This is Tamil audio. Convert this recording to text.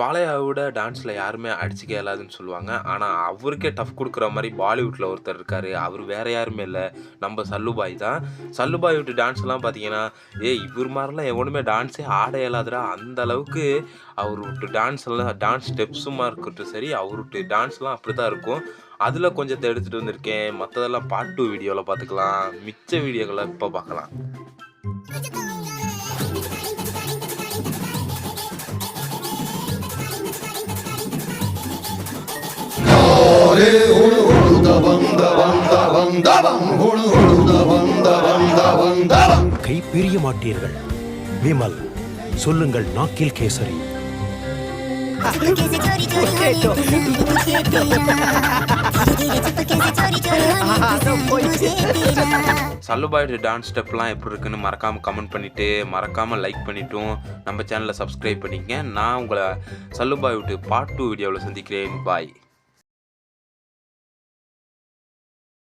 பாலையாவோட டான்ஸில் யாருமே அடிச்சுக்க இயலாதுன்னு சொல்லுவாங்க. ஆனால் அவருக்கே டஃப் கொடுக்குற மாதிரி பாலிவுட்டில் ஒருத்தர் இருக்கார். அவர் வேறு யாருமே இல்லை. நம்ம சல்லுபாய் தான். சல்லுபாய் விட்டு டான்ஸ்லாம் பார்த்தீங்கன்னா ஏ இவர் மாதிரிலாம் எவனுமே டான்ஸே ஆட இயலாதுடா. அந்த அளவுக்கு அவர் விட்டு டான்ஸ் எல்லாம் டான்ஸ் ஸ்டெப்ஸுமா இருக்கட்டும் சரி அவர் விட்டு டான்ஸ்லாம் அப்படி தான் இருக்கும். அதில் கொஞ்சத்தை எடுத்துகிட்டு வந்திருக்கேன். மற்றதெல்லாம் பார்ட் டூ வீடியோவில் பார்த்துக்கலாம் மிச்ச வீடியோக்களை இப்போ பார்க்கலாம் கை பிரிய மாட்டீர்கள். விமல் சொல்லுங்கள் நாக்கில் கேசரி. சல்லுபாயோட டான்ஸ் ஸ்டெப்லாம் எப்படி இருக்குன்னு மறக்காமல் கமெண்ட் பண்ணிவிட்டு மறக்காமல் லைக் பண்ணிவிட்டும் நம்ம சேனலை சப்ஸ்கிரைப் பண்ணிக்கங்க. நான் உங்களை சல்லுபாய் விட்டு பார்ட் டூ வீடியோவில் சந்திக்கிறேன். பாய்